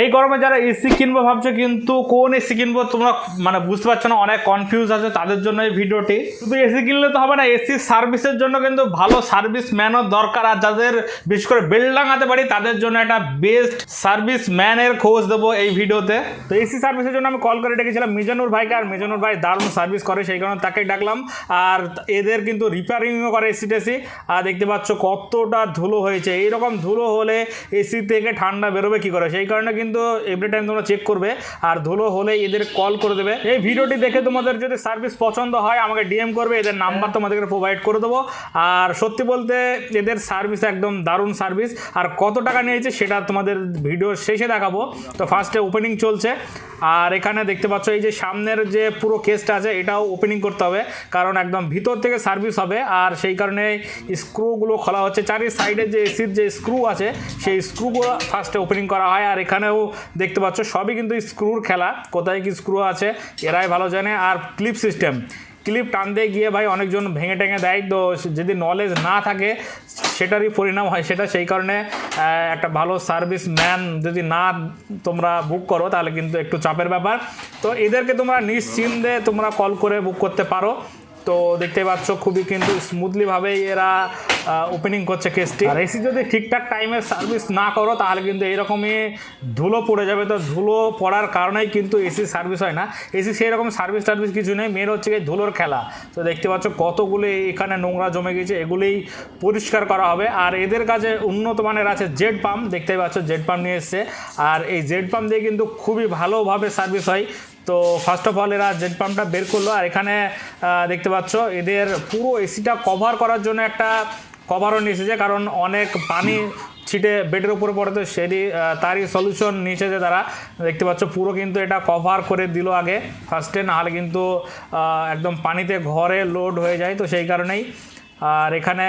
এই গরমে যারা এসি কিনবো ভাবছ কিন্তু কোন এসি কিনবো তোমরা মানে বুঝতে পারছ না, অনেক কনফিউজ আছে তাদের জন্য এই ভিডিওটি। শুধু এসি কিনলে তো হবে না, এসি সার্ভিসের জন্য কিন্তু ভালো সার্ভিস ম্যানও দরকার আর যাদের বিশেষ করে বেল লাগাতে পারি তাদের জন্য একটা বেস্ট সার্ভিস ম্যানের খোঁজ দেবো এই ভিডিওতে। তো এসি সার্ভিসের জন্য আমি কল করে ডেকেছিলাম মিজানুর ভাইকে আর মিজানুর ভাই দারুণ সার্ভিস করে, সেই কারণে তাকেই ডাকলাম। আর এদের কিন্তু রিপেয়ারিংও করে এসি টেসি। আর দেখতে পাচ্ছ কতটা ধুলো হয়েছে, এইরকম ধুলো হলে এসি থেকে ঠান্ডা বেরোবে কি করে? সেই কারণে কিন্তু এভরি টাইম তোমরা চেক করবে আর ধুলো হলে এদের কল করে দেবে। এই ভিডিওটি দেখে তোমাদের যদি সার্ভিস পছন্দ হয় আমাকে ডিএম করবে এদের নাম্বার তোমাদেরকে প্রোভাইড করে দেবো। আর সত্যি বলতে এদের সার্ভিস একদম দারুণ সার্ভিস আর কত টাকা নিয়েছে সেটা তোমাদের ভিডিওর শেষে দেখাবো। তো ফার্স্টে ওপেনিং চলছে। আর এখানে দেখতে পাচ্ছ এই যে সামনের যে পুরো কেসটা আছে এটাও ওপেনিং করতে হবে। কারণ একদম ভিতর থেকে সার্ভিস হবে। আর সেই কারণে স্ক্রুগুলো খোলা হচ্ছে। চারি সাইডে যে এসির যে স্ক্রু আছে সেই স্ক্রুগুলো ফার্স্টে ওপেনিং করা হয়। আর এখানেও দেখতে পাচ্ছ, সবই কিন্তু স্ক্রুর খেলা। কোথায় কি স্ক্রু আছে, এরাই ভালো জানে। আর ক্লিপ সিস্টেম, ক্লিপ টানতে গিয়ে ভাই অনেকজন ভেঙে টেঙে দেয়। তো যদি নলেজ না থাকে, সেটারই পরিণাম হয় সেটা। সেই কারণে একটা ভালো সার্ভিস ম্যান যদি না তোমরা বুক করো, তাহলে কিন্তু একটু চাপের ব্যাপার। তো এদেরকে তোমরা নিশ্চিন্তে তোমরা কল করে বুক করতে পারো। তো দেখতে পাচ্ছ, খুবই কিন্তু স্মুথলিভাবেই এরা ওপেনিং করছে কেসটি আর এসি যদি ঠিকঠাক টাইমে সার্ভিস না করো, তাহলে কিন্তু এরকমই ধুলো পড়ে যাবে। তো ধুলো পড়ার কারণেই কিন্তু এসি সার্ভিস হয় না। এসি সেই রকম সার্ভিস টার্ভিস কিছু নেই। মেন হচ্ছে গিয়ে ধুলোর খেলা। তো দেখতে পাচ্ছ কতগুলো এখানে নোংরা জমে গেছে, এগুলোই পরিষ্কার করা হবে। আর এদের কাছে উন্নত মানের আছে জেড পাম্প দেখতেই পাচ্ছ জেড পাম্প নিয়ে এসছে। আর এই জেড পাম্প দিয়ে কিন্তু খুবই ভালোভাবে সার্ভিস হয়। তো ফার্স্ট অফ অল এরা জেড পাম্পটা বের করল। আর এখানে দেখতে পাচ্ছ এদের পুরো এসিটা কভার করার জন্য একটা কভারও নিয়েছে কারণ অনেক পানি ছিটে বেডের উপরে পড়ে, তো সেটি তারই সলিউশন নিয়েছে যে তারা। দেখতে পাচ্ছ, পুরো কিন্তু এটা কভার করে দিল আগে ফার্স্টে নাহলে কিন্তু একদম পানিতে ঘরে লোড হয়ে যায়, তো সেই কারণেই আর এখানে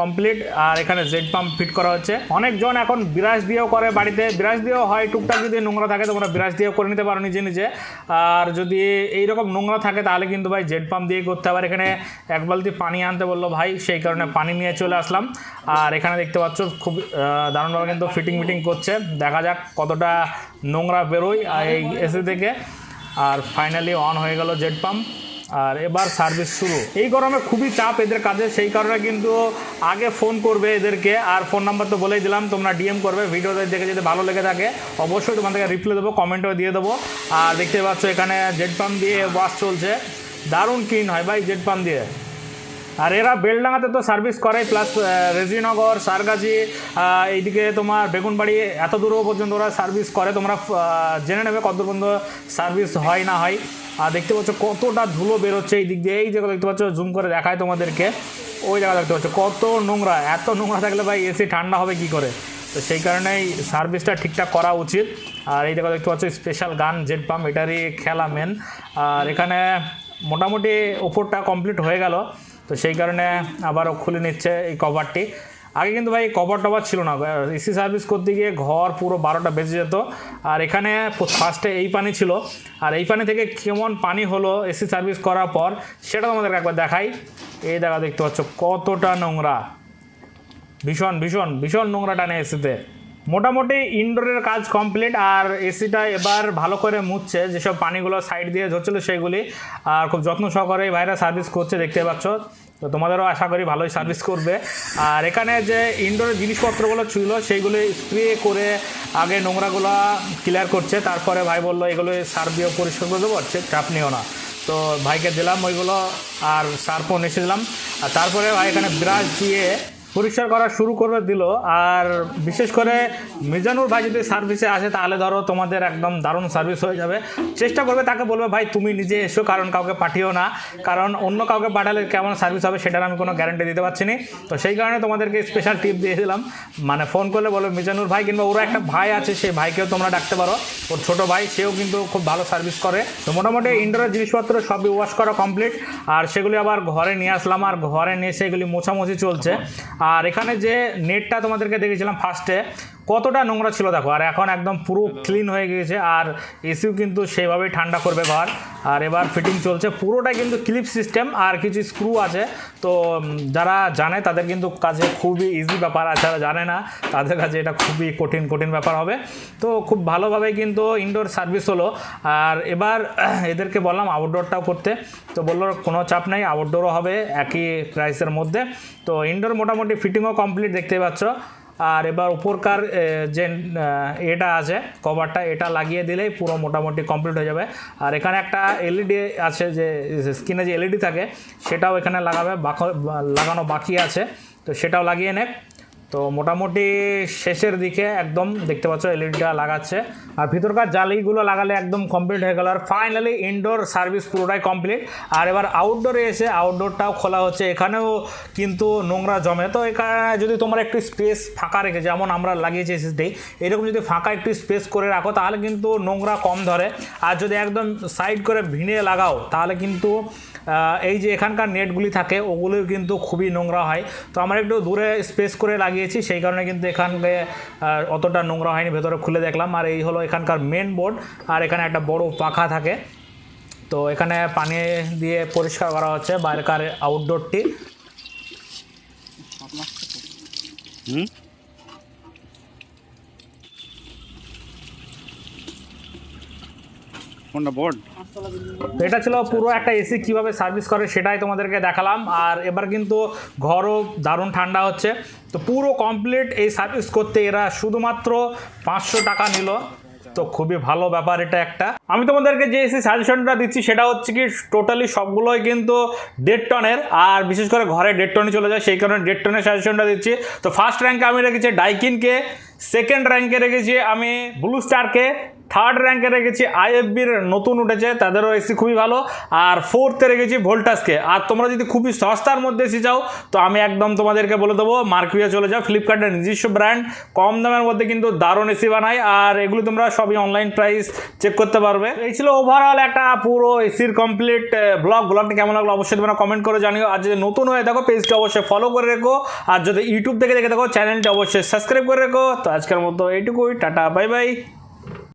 কমপ্লিট আর এখানে জেড পাম্প ফিট করা হচ্ছে। অনেকজন এখন বিরাজ দিয়েও করে বাড়িতে। বিরাজ দিয়েও হয়, টুকটাক যদি নোংরা থাকে তোমরা বিরাজ দিয়েও করে নিতে পারো নিজে নিজে। আর যদি এইরকম নোংরা থাকে তাহলে কিন্তু ভাই জেড পাম্প দিয়ে করতে হবে। এখানে এক বালতি পানি আনতে বলল ভাই, সেই কারণে পানি নিয়ে চলে আসলাম। আর এখানে দেখতে পাচ্ছ খুব দারুণভাবে কিন্তু ফিটিং মিটিং করছে। দেখা যাক কতটা নোংরা বেরোয় এই এসি থেকে। আর ফাইনালি অন হয়ে গেল জেড পাম্প আর এবার সার্ভিস শুরু। এই গরমে খুবই চাপ এদের কাজে, সেই কারণে কিন্তু আগে ফোন করবে এদেরকে। আর ফোন নাম্বার তো বলেই দিলাম, তোমরা ডিএম করবে ভিডিওতে দেখে যদি ভালো লেগে থাকে, অবশ্যই তোমাদেরকে রিপ্লাই দেবো কমেন্টও দিয়ে দেবো। আর দেখতে পাচ্ছ এখানে জেট পাম্প দিয়ে ওয়াশ চলছে। দারুণ ক্লিন হয় ভাই জেট পাম্প দিয়ে। আর এরা বেলডাঙাতে তো সার্ভিস করে প্লাস রেজিনগর, সারগাজি এইদিকে তোমার বেগুনবাড়ি, এত দূরও পর্যন্ত ওরা সার্ভিস করে। তোমরা জেনে নেবে কত পর্যন্ত সার্ভিস হয় না হয়। আর দেখতে পাচ্ছ কতটা ধুলো বেরোচ্ছে এই দিক দিয়ে। এই জায়গা দেখতে পাচ্ছ জুম করে দেখায় তোমাদেরকে। ওই জায়গা দেখতে পাচ্ছ, কত নোংরা। এত নোংরা থাকলে ভাই এসি ঠান্ডা হবে কি করে? তো সেই কারণেই সার্ভিসটা ঠিকঠাক করা উচিত। আর এই জায়গা দেখতে পাচ্ছ স্পেশাল গান জেট পাম্প এটারই খেলা মেন আর এখানে মোটামুটি ওপরটা কমপ্লিট হয়ে গেল। তো সেই কারণে আবারও খুলে নিচ্ছে এই কভারটি আগে কিন্তু ভাই কভার টভার ছিল না। এসি সার্ভিস করতে গিয়ে ঘর পুরো বারোটা বেজে যেত। আর এখানে ফার্স্টে এই পানি ছিল। আর এই পানি থেকে কেমন পানি হলো এসি সার্ভিস করার পর, সেটা তোমাদেরকে একবার দেখাই। এই দেখা দেখতে পাচ্ছ কতটা নোংরা। ভীষণ ভীষণ ভীষণ নোংরা টানে এসিতে মোটামুটি ইনডোরের কাজ কমপ্লিট আর এসিটা এবার ভালো করে মুছছে। যেসব পানিগুলো সাইড দিয়ে ঝরছিল সেগুলি, আর খুব যত্ন সহকারে ভাইরা সার্ভিস করছে, দেখতে পাচ্ছ। তো তোমাদেরও আশা করি ভালোই সার্ভিস করবে। আর এখানে যে ইনডোরের জিনিসপত্রগুলো ছিল সেইগুলি স্প্রে করে আগে নোংরাগুলো ক্লিয়ার করছে। তারপরে ভাই বলল, এগুলো সার দিয়ে পরিষ্কার করে দেবো চাপ নিও না। তো ভাইকে দিলাম ওইগুলো, আর সার্পও এসে দিলাম। আর তারপরে ভাই এখানে ব্রাশ দিয়ে পরিষ্কার করা শুরু করে দিল। আর বিশেষ করে মিজানুর ভাই যদি সার্ভিসে আসে, তাহলে ধরো তোমাদের একদম দারুণ সার্ভিস হয়ে যাবে। চেষ্টা করবে তাকে বলবে, ভাই, তুমি নিজে এসো, কারণ কাউকে পাঠিও না। কারণ অন্য কাউকে পাঠালে কেমন সার্ভিস হবে সেটার আমি কোনো গ্যারান্টি দিতে পারছি না। তো সেই কারণে তোমাদেরকে স্পেশাল টিপ দিয়ে দিলাম। মানে ফোন করলে বলো মিজানুর ভাই কিংবা ওরা একটা ভাই আছে, সেই ভাইকেও তোমরা ডাকতে পারো। ওর ছোট ভাই, সেও কিন্তু খুব ভালো সার্ভিস করে। তো মোটামুটি ইন্ডোরের জিনিসপত্র সবই ওয়াশ করা কমপ্লিট আর সেগুলি আবার ঘরে নিয়ে আসলাম। আর ঘরে নিয়ে এসে এগুলি মোছামুছি চলছে। আর এখানে যে নেটটা তোমাদেরকে দেখেছিলাম ফার্স্টে কতটা নোংরা ছিল দেখো আর এখন একদম পুরো ক্লিন হয়ে গিয়েছে আর এসিও কিন্তু সেইভাবেই ঠান্ডা করবে ঘর আর এবার ফিটিং চলছে পুরোটাই কিন্তু ক্লিপ সিস্টেম আর কিছু স্ক্রু আছে। তো যারা জানে তাদের কিন্তু কাছে খুবই ইজি ব্যাপার আর যারা জানে না তাদের কাছে এটা খুবই কঠিন কঠিন ব্যাপার হবে। তো খুব ভালোভাবে কিন্তু ইনডোর সার্ভিস হলো। আর এবার এদেরকে বললাম আউটডোরটাও করতে। তো বলল কোনো চাপ নেই আউটডোরও হবে একই প্রাইসের মধ্যে। তো ইনডোর মোটামুটি ফিটিংও কমপ্লিট দেখতে পাচ্ছ। আর এবার উপরকার যে এটা আছে, কভারটা, এটা লাগিয়ে দিলেই পুরো মোটামুটি কমপ্লিট হয়ে যাবে। আর এখানে একটা এলইডি আছে যে স্ক্রিনে যে এলইডি থাকে, সেটাও এখানে লাগাবে লাগানো বাকি আছে। তো সেটাও লাগিয়ে নে। তো মোটামুটি শেষের দিকে একদম দেখতে পাচ্ছ এলইডিটা লাগাচ্ছে। আর ভিতরকার জালিগুলো লাগালে একদম কমপ্লিট হয়ে গেল। আর ফাইনালি ইনডোর সার্ভিস পুরোটাই কমপ্লিট আর এবার আউটডোরে এসে আউটডোরটাও খোলা হচ্ছে। এখানেও কিন্তু নোংরা জমে। তো এখানে যদি তোমার একটু স্পেস ফাঁকা রেখে, যেমন আমরা লাগিয়েছি এসএসডি এরকম যদি ফাঁকা একটু স্পেস করে রাখো, তাহলে কিন্তু নোংরা কম ধরে। আর যদি একদম সাইড করে ভিড়ে লাগাও, তাহলে কিন্তু এই যে এখানকার নেটগুলি থাকে ওগুলোও কিন্তু খুবই নোংরা হয়। তো আমরা একটু দূরে স্পেস করে লাগিয়েছি, সেই কারণে কিন্তু এখানকে অতটা নোংরা হয়নি, ভেতরে খুলে দেখলাম। আর এই হলো এখানকার মেন বোর্ড আর এখানে একটা বড় পাখা থাকে। তো এখানে পানি দিয়ে পরিষ্কার করা হচ্ছে বাইরেকার আউটডোরটি হুম? এটা ছিল পুরো একটা এসি, কীভাবে সার্ভিস করে সেটাই তোমাদেরকে দেখালাম। আর এবার কিন্তু ঘরও দারুণ ঠান্ডা হচ্ছে। তো পুরো কমপ্লিট এই সার্ভিস করতে এরা শুধুমাত্র পাঁচশো টাকা নিল। তো খুবই ভালো ব্যাপার এটা একটা। আমি তোমাদেরকে যে এসি সাজেশনটা দিচ্ছি, সেটা হচ্ছে কি টোটালি সবগুলোই কিন্তু দেড় টনের। আর বিশেষ করে ঘরে দেড় টনে চলে যায়, সেই কারণে দেড় টনের সাজেশনটা দিচ্ছি। তো ফার্স্ট র্যাঙ্কে আমি রেখেছি ডাইকিনকে সেকেন্ড র্যাঙ্কে রেখেছি আমি ব্লু স্টারকে থার্ড র্যাঙ্কে রেখেছি আইএফবির নতুন উঠেছে, তাদেরও এসি খুবই ভালো। আর ফোর্থে রেখেছি ভোল্টাসকে আর তোমরা যদি খুবই সস্তার মধ্যে এসি চাও তো আমি একদম তোমাদেরকে বলে দেবো মার্কুইয়া চলে যাও। ফ্লিপকার্টের নিজস্ব ব্র্যান্ড কম দামের মধ্যে কিন্তু দারুণ এসি বানায়। আর এগুলো তোমরা সবই অনলাইন প্রাইস চেক করতে পারবে। এই ছিল ওভারঅল একটা পুরো এসির কমপ্লিট ব্লগ ব্লগটা কেমন লাগল অবশ্যই তোমরা কমেন্ট করে জানিও। আর যদি নতুন হয়ে থাকো পেজটা অবশ্যই ফলো করে রেখো। আর যদি ইউটিউব থেকে দেখে থাকো চ্যানেলটা অবশ্যই সাবস্ক্রাইব করে রেখো। তো আজকের মতো এইটুকুই, টাটা বাই বাই